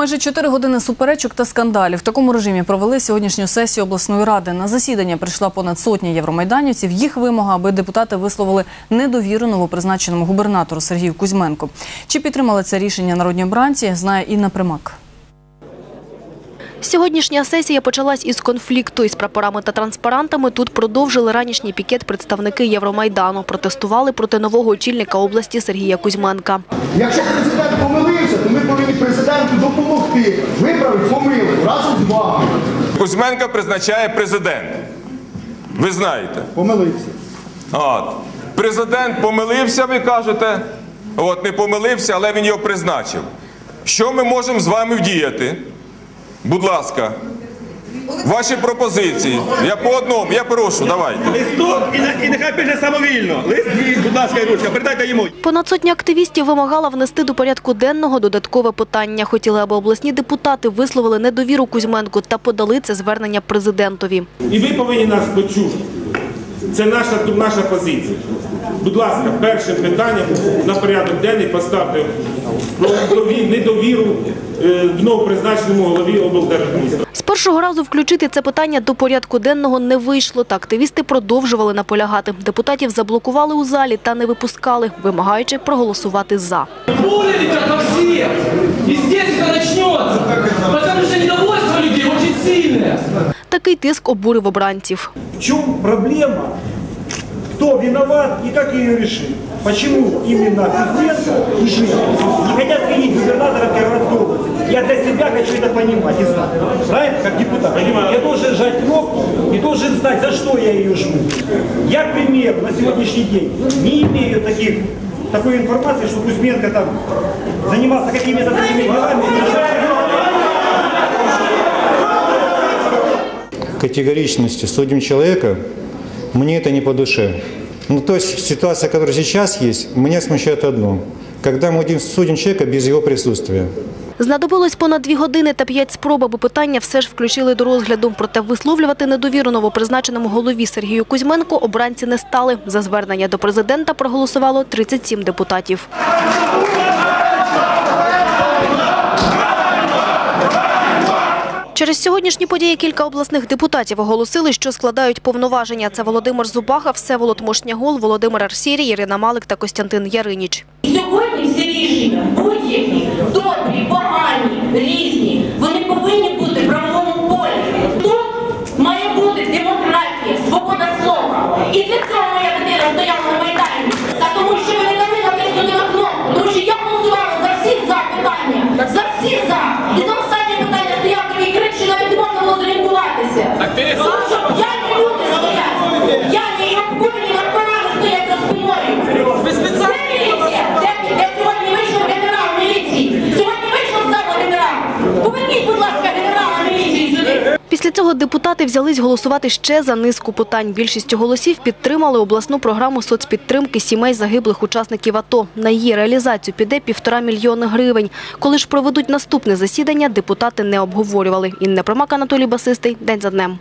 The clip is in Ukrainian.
Майже чотири години суперечок та скандалів. В такому режимі провели сьогоднішню сесію обласної ради. На засідання прийшла понад сотня євромайданівців. Їх вимога, аби депутати висловили недовіру новопризначеному губернатору Сергію Кузьменку. Чи підтримали це рішення народні обранці, знає Інна Примак. Сьогоднішня сесія почалась із конфлікту із прапорами та транспарантами. Тут продовжили ранішній пікет представники Євромайдану. Протестували проти нового очільника області Сергія Кузьменка. Якщо президент помилився, то ми повинні президенту допомогти. Виправити помилку разом з вами. Кузьменка призначає президент. Ви знаєте. Помилився. От. Президент помилився, ви кажете. От не помилився, але він його призначив. Що ми можемо з вами вдіяти? Будь ласка, ваші пропозиції. Я по одному, я прошу, давайте. Листок і, і нехай пише самовільно. Лист, будь ласка, і ручка, передайте йому. Понад сотня активістів вимагала внести до порядку денного додаткове питання. Хотіли, аби обласні депутати висловили недовіру Кузьменку та подали це звернення президентові. І ви повинні нас почути. Це наша, наша позиція. Будь ласка, першим питанням на порядок денний поставте про недовіру е, новопризначеному голові облдержадміністрації. З першого разу включити це питання до порядку денного не вийшло. Та активісти продовжували наполягати. Депутатів заблокували у залі та не випускали, вимагаючи проголосувати за. Все. И здесь это начнется. Потому что недовольство людей очень сильное. Такий тиск обурив обранців. В чем проблема? Кто виноват и как ее решить? Почему именно Кузнецов и Жиров не хотят сменить губернатора Кировоградской области? Я для себя хочу это понимать и знать. Правильно? Как депутат. Я должен жать кнопку и должен знать, за что я ее жму. Я, к примеру, на сегодняшний день не имею таких, такой информации, что Кузьменко там занимался какими-то такими делами. Категоричностью судим человека, мне это не по душе. Ну, то есть ситуация, которая сейчас есть, меня смущает одно. Когда мы судим человека без его присутствия. Знадобилось понад дві години та п'ять спроб, аби питання все ж включили до розгляду. Проте висловлювати недовіру новопризначеному голові Сергію Кузьменку обранці не стали. За звернення до президента проголосувало 37 депутатів. Через сьогоднішні події кілька обласних депутатів оголосили, що складають повноваження. Це Володимир Зубаха, Всеволод Мошнягол, Володимир Арсірій, Ірина Малик та Костянтин Яриніч. Сьогодні всі рішення, будь-які, добрі, погані, різні, вони повинні бути Після цього депутати взялись голосувати ще за низку питань. Більшістю голосів підтримали обласну програму соцпідтримки сімей загиблих учасників АТО. На її реалізацію піде півтора мільйони гривень. Коли ж проведуть наступне засідання, депутати не обговорювали. Інна Промак, Анатолій Басистий. День за днем.